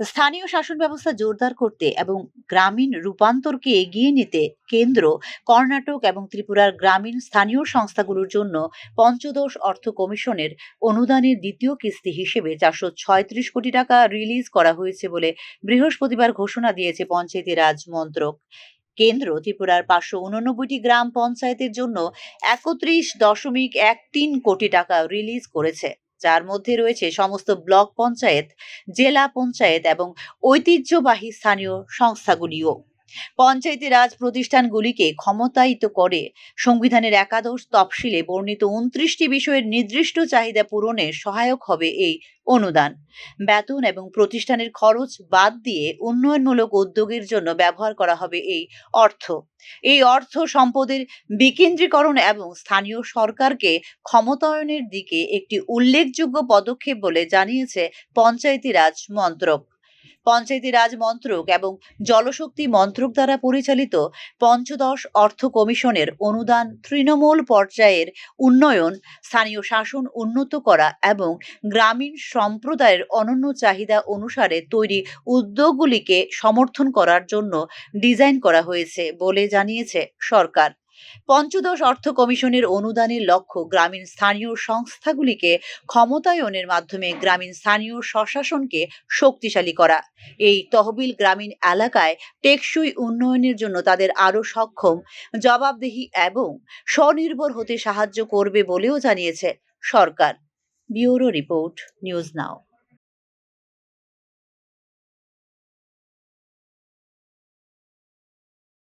স্থানীয় শাসন ব্যবস্থা জোরদার করতে এবং গ্রামীণ রূপান্তরকে এগিয়ে নিতে কেন্দ্র, কর্ণাটক এবং ত্রিপুরার গ্রামীণ স্থানীয় সংস্থাগুলোর জন্য পঞ্চদশ অর্থ কমিশনের অনুদানের দ্বিতীয় কিস্তি হিসেবে চারশো ছয়ত্রিশ কোটি টাকা রিলিজ করা হয়েছে বলে বৃহস্পতিবার ঘোষণা দিয়েছে পঞ্চায়েতি রাজ মন্ত্রক। কেন্দ্র, ত্রিপুরার পাঁচশো উননব্বইটি গ্রাম পঞ্চায়েতের জন্য একত্রিশ দশমিক এক তিন কোটি টাকা রিলিজ করেছে। যার মধ্যে রয়েছে সমস্ত ব্লক পঞ্চায়েত জেলা পঞ্চায়েত এবং ঐতিহ্যবাহী স্থানীয় সংস্থাগুলিও। পঞ্চায়েতি রাজ প্রতিষ্ঠানগুলিকে ক্ষমতায়িত করে সংবিধানের একাদশ তফসিলে বর্ণিত উনত্রিশটি বিষয়ের নির্দিষ্ট চাহিদা পূরণে সহায়ক হবে এই অনুদান। বেতন এবং প্রতিষ্ঠানের খরচ বাদ দিয়ে উন্নয়নমূলক উদ্যোগের জন্য ব্যবহার করা হবে এই অর্থ। এই অর্থ সম্পদের বিকেন্দ্রীকরণ এবং স্থানীয় সরকারকে ক্ষমতায়নের দিকে একটি উল্লেখযোগ্য পদক্ষেপ বলে জানিয়েছে পঞ্চায়েতি রাজ মন্ত্রক। পঞ্চায়েতি রাজ মন্ত্রক এবং জলশক্তি মন্ত্রক দ্বারা পরিচালিত পঞ্চদশ অর্থ কমিশনের অনুদান তৃণমূল পর্যায়ের উন্নয়ন, স্থানীয় শাসন উন্নত করা এবং গ্রামীণ সম্প্রদায়ের অনন্য চাহিদা অনুসারে তৈরি উদ্যোগগুলিকে সমর্থন করার জন্য ডিজাইন করা হয়েছে বলে জানিয়েছে সরকার। পঞ্চদশ অর্থ কমিশনের অনুদানের লক্ষ্য গ্রামীণ স্থানীয় সংস্থাগুলিকে ক্ষমতায়নের মাধ্যমে গ্রামীণ স্থানীয় স্বশাসনকে শক্তিশালী করা। এই তহবিল গ্রামীণ এলাকায় টেকসই উন্নয়নের জন্য তাদের আরও সক্ষম, জবাবদেহি এবং স্বনির্ভর হতে সাহায্য করবে বলেও জানিয়েছে সরকার। Bureau report, news now.